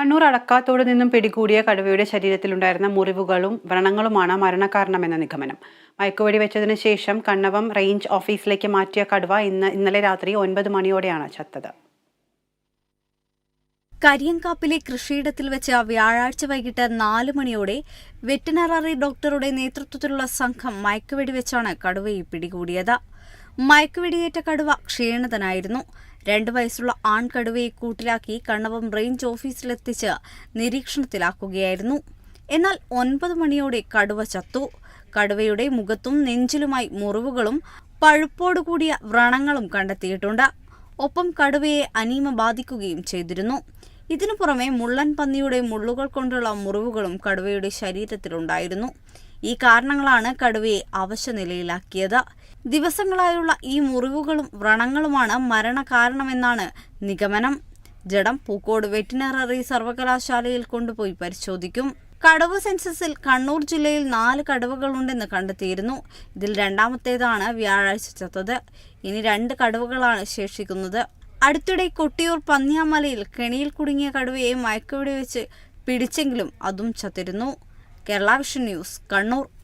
കണ്ണൂർ അടക്കാത്തോട് നിന്നും പിടികൂടിയ കടുവയുടെ ശരീരത്തിലുണ്ടായിരുന്ന മുറിവുകളും വ്രണങ്ങളുമാണ് മരണകാരണമെന്ന നിഗമനം. മയക്കുവെടി വെച്ചതിന് ശേഷം കണ്ണവം റേഞ്ച് ഓഫീസിലേക്ക് മാറ്റിയ കടുവ ഇന്ന് ഇന്നലെ രാത്രി ഒൻപത് മണിയോടെയാണ് ചത്തത്. കരിയങ്കാപ്പിലെ കൃഷിയിടത്തിൽ വെച്ച് വ്യാഴാഴ്ച വൈകിട്ട് നാല് മണിയോടെ വെറ്റിനറി ഡോക്ടറുടെ നേതൃത്വത്തിലുള്ള സംഘം മയക്കുവെടി വെച്ചാണ് കടുവയെ പിടികൂടിയത്. മയക്കുവെടിയേറ്റ കടുവ ക്ഷീണിതനായിരുന്നു. രണ്ടു വയസ്സുള്ള ആൺകടുവയെ കൂട്ടിലാക്കി കണ്ണവം റേഞ്ച് ഓഫീസിലെത്തിച്ച് നിരീക്ഷണത്തിലാക്കുകയായിരുന്നു. എന്നാൽ ഒൻപത് മണിയോടെ കടുവ ചത്തു. കടുവയുടെ മുഖത്തും നെഞ്ചിലുമായി മുറിവുകളും പഴുപ്പോടുകൂടിയ വ്രണങ്ങളും കണ്ടെത്തിയിട്ടുണ്ട്. ഒപ്പം കടുവയെ അനീമ ബാധിക്കുകയും ചെയ്തിരുന്നു. ഇതിനു പുറമെ മുള്ളൻ പന്നിയുടെ മുള്ളുകൾ കൊണ്ടുള്ള മുറിവുകളും കടുവയുടെ ശരീരത്തിലുണ്ടായിരുന്നു. ഈ കാരണങ്ങളാണ് കടുവയെ അവശനിലയിലാക്കിയത്. ദിവസങ്ങളായുള്ള ഈ മുറിവുകളും വ്രണങ്ങളുമാണ് മരണകാരണമെന്നാണ് നിഗമനം. ജഡം പൂക്കോട് വെറ്റിനററി സർവകലാശാലയിൽ കൊണ്ടുപോയി പരിശോധിക്കും. കടവ് സെൻസസിൽ കണ്ണൂർ ജില്ലയിൽ നാല് കടുവകളുണ്ടെന്ന് കണ്ടെത്തിയിരുന്നു. ഇതിൽ രണ്ടാമത്തേതാണ് വ്യാഴാഴ്ച ചത്തത്. ഇനി രണ്ട് കടുവകളാണ് ശേഷിക്കുന്നത്. അടുത്തിടെ കൊട്ടിയൂർ പന്നിയാമലയിൽ കെണിയിൽ കുടുങ്ങിയ കടുവയെ മയക്കുവെടി വെച്ച് പിടിച്ചെങ്കിലും അതും ചത്തിരുന്നു. Kerala vision news Kannur.